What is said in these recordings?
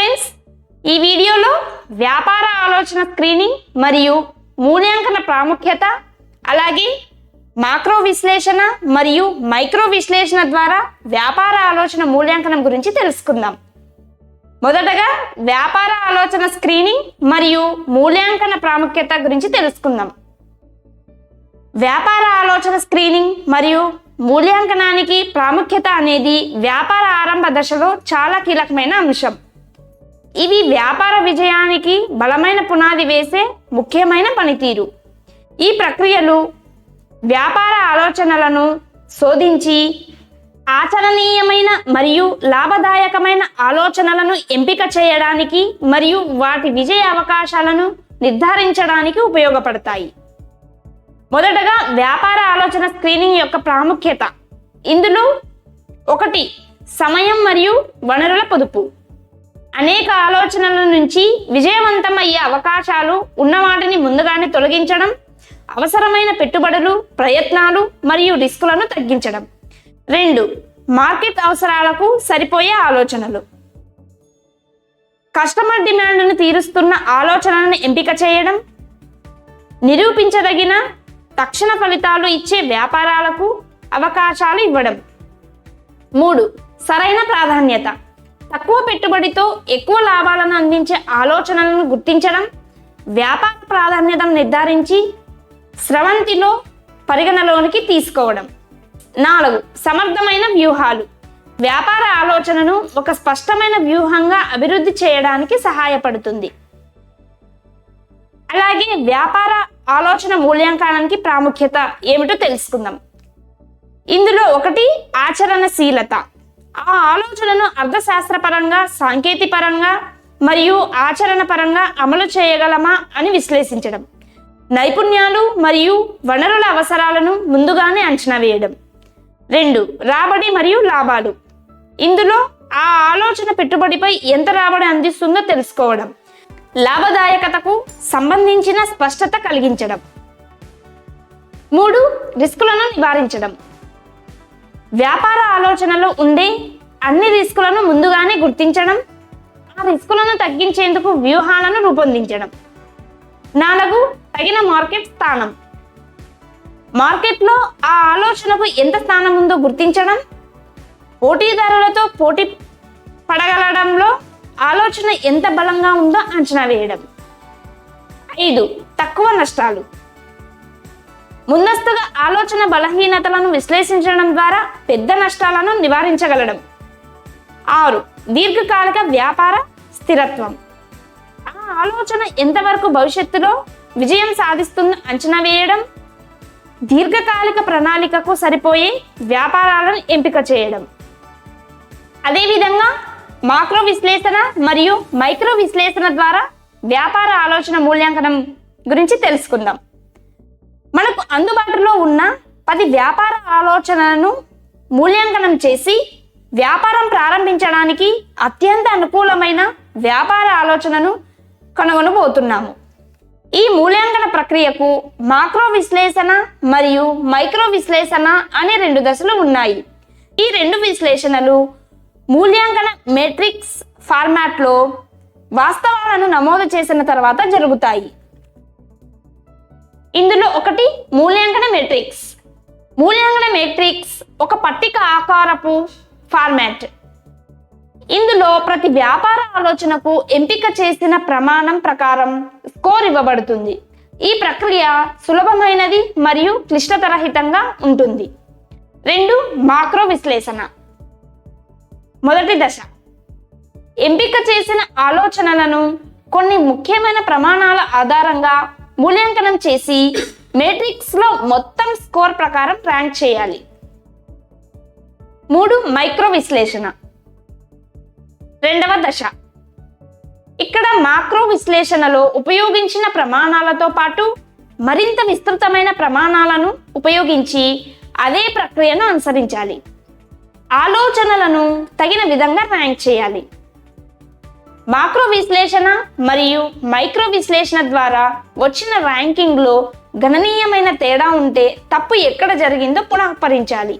Friends ఈ వీడియోలో వ్యాపార ఆలోచన స్క్రీనింగ్ మరియు మూల్యాంకన ప్రాముఖ్యత అలాగే మాక్రో విశ్లేషణ మరియు మైక్రో విశ్లేషణ ద్వారా వ్యాపార ఆలోచన మూల్యాంకనం గురించి తెలుసుకుందాం. మొదటగా వ్యాపార ఆలోచన స్క్రీనింగ్ మరియు మూల్యాంకన ప్రాముఖ్యత గురించి తెలుసుకుందాం. వ్యాపార ఆలోచన స్క్రీనింగ్ మరియు మూల్యాంకనానికి ప్రాముఖ్యత అనేది వ్యాపార ఆరంభ దశలో చాలా కీలకమైన అంశం. ఇవి వ్యాపార విజయానికి బలమైన పునాది వేసే ముఖ్యమైన పనితీరు. ఈ ప్రక్రియలు వ్యాపార ఆలోచనలను శోధించి ఆచరణీయమైన మరియు లాభదాయకమైన ఆలోచనలను ఎంపిక చేయడానికి మరియు వాటి విజయ అవకాశాలను నిర్ధారించడానికి ఉపయోగపడతాయి. మొదటగా వ్యాపార ఆలోచన స్క్రీనింగ్ యొక్క ప్రాముఖ్యత. ఇందులో ఒకటి సమయం మరియు వనరుల పొదుపు. అనేక ఆలోచనల నుంచి విజయవంతమయ్యే అవకాశాలు ఉన్న వాటిని ముందుగానే తొలగించడం అవసరమైన పెట్టుబడులు ప్రయత్నాలు మరియు రిస్కులను తగ్గించడం. రెండు మార్కెట్ అవసరాలకు సరిపోయే ఆలోచనలు. కస్టమర్ డిమాండ్ను తీరుస్తున్న ఆలోచనలను ఎంపిక చేయడం నిరూపించదగిన తక్షణ ఫలితాలు ఇచ్చే వ్యాపారాలకు అవకాశాలు ఇవ్వడం. మూడు సరైన ప్రాధాన్యత. తక్కువ పెట్టుబడితో ఎక్కువ లాభాలను అందించే ఆలోచనలను గుర్తించడం వ్యాపార ప్రాధాన్యతను నిర్ధారించి స్రవంతిలో పరిగణలోనికి తీసుకోవడం. నాలుగు సమర్థమైన వ్యూహాలు. వ్యాపార ఆలోచనను ఒక స్పష్టమైన వ్యూహంగా అభివృద్ధి చేయడానికి సహాయపడుతుంది. అలాగే వ్యాపార ఆలోచన మూల్యాంకనానికి ప్రాముఖ్యత ఏమిటో తెలుసుకుందాం. ఇందులో ఒకటి ఆచరణశీలత. ఆ ఆలోచనను అర్థశాస్త్రపరంగా సాంకేతికపరంగా మరియు ఆచరణ పరంగా అమలు చేయగలమా అని విశ్లేషించడం. నైపుణ్యాలు మరియు వనరుల అవసరాలను ముందుగానే అంచనా వేయడం. రెండు రాబడి మరియు లాభాలు. ఇందులో ఆ ఆలోచన పెట్టుబడిపై ఎంత రాబడి అందిస్తుందో తెలుసుకోవడం. లాభదాయకతకు సంబంధించిన స్పష్టత కలిగించడం. మూడు రిస్కులను నివారించడం. వ్యాపార ఆలోచనలో ఉండే అన్ని రిస్కులను ముందుగానే గుర్తించడం ఆ రిస్కులను తగ్గించేందుకు వ్యూహాలను రూపొందించడం. నాలుగు తగిన మార్కెట్ స్థానం. మార్కెట్లో ఆ ఆలోచనకు ఎంత స్థానం ఉందో గుర్తించడం పోటీదారులతో పోటీ పడగలడంలో ఆలోచన ఎంత బలంగా ఉందో అంచనా వేయడం. ఐదు తక్కువ నష్టాలు. ముందస్తుగా ఆలోచన బలహీనతలను విశ్లేషించడం ద్వారా పెద్ద నష్టాలను నివారించగలడం. ఆరు దీర్ఘకాలిక వ్యాపార స్థిరత్వం. ఆ ఆలోచన ఎంతవరకు భవిష్యత్తులో విజయం సాధిస్తుందో అంచనా వేయడం. దీర్ఘకాలిక ప్రణాళికకు సరిపోయే వ్యాపారాలను ఎంపిక చేయడం. అదేవిధంగా మాక్రో విశ్లేషణ మరియు మైక్రో విశ్లేషణ ద్వారా వ్యాపార ఆలోచన మూల్యాంకనం గురించి తెలుసుకుందాం. మనకు అందుబాటులో ఉన్న పది వ్యాపార ఆలోచనలను మూల్యాంకనం చేసి వ్యాపారం ప్రారంభించడానికి అత్యంత అనుకూలమైన వ్యాపార ఆలోచనను కనుగొనబోతున్నాము. ఈ మూల్యాంకన ప్రక్రియకు మాక్రో విశ్లేషణ మరియు మైక్రో విశ్లేషణ అనే రెండు దశలు ఉన్నాయి. ఈ రెండు విశ్లేషణలు మూల్యాంకన మెట్రిక్స్ ఫార్మాట్లో వాస్తవాలను నమోదు చేసిన తర్వాత జరుగుతాయి. ఇందులో ఒకటి మూల్యాంకన మెట్రిక్స్ మూల్యాంకన మెట్రిక్స్ ఒక పట్టిక ఆకారపు ఫార్మాట్ ఇందులో ప్రతి వ్యాపార ఆలోచనకు ఎంపిక చేసిన ప్రమాణం ప్రకారం స్కోర్ ఇవ్వబడుతుంది. ఈ ప్రక్రియ సులభమైనది మరియు క్లిష్టతరహితంగా ఉంటుంది. రెండు మాక్రో విశ్లేషణ. మొదటి దశ. ఎంపిక చేసిన ఆలోచనలను కొన్ని ముఖ్యమైన ప్రమాణాల ఆధారంగా మూల్యాంకనం చేసి మేట్రిక్స్లో మొత్తం స్కోర్ ప్రకారం ర్యాంక్ చేయాలి. మూడు మైక్రో విశ్లేషణ రెండవ దశ. ఇక్కడ మాక్రో విశ్లేషణలో ఉపయోగించిన ప్రమాణాలతో పాటు మరింత విస్తృతమైన ప్రమాణాలను ఉపయోగించి అదే ప్రక్రియను అనుసరించాలి. ఆలోచనలను తగిన విధంగా ర్యాంక్ చేయాలి. మాక్రో విశ్లేషణ మరియు మైక్రో విశ్లేషణ ద్వారా వచ్చిన ర్యాంకింగ్లో గణనీయమైన తేడా ఉంటే తప్పు ఎక్కడ జరిగిందో పునఃపరించాలి.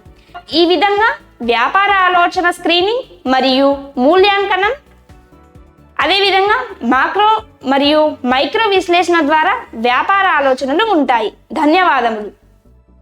ఈ విధంగా వ్యాపార ఆలోచన స్క్రీనింగ్ మరియు మూల్యాంకనం అదేవిధంగా మాక్రో మరియు మైక్రో విశ్లేషణ ద్వారా వ్యాపార ఆలోచనలు ఉంటాయి. ధన్యవాదములు.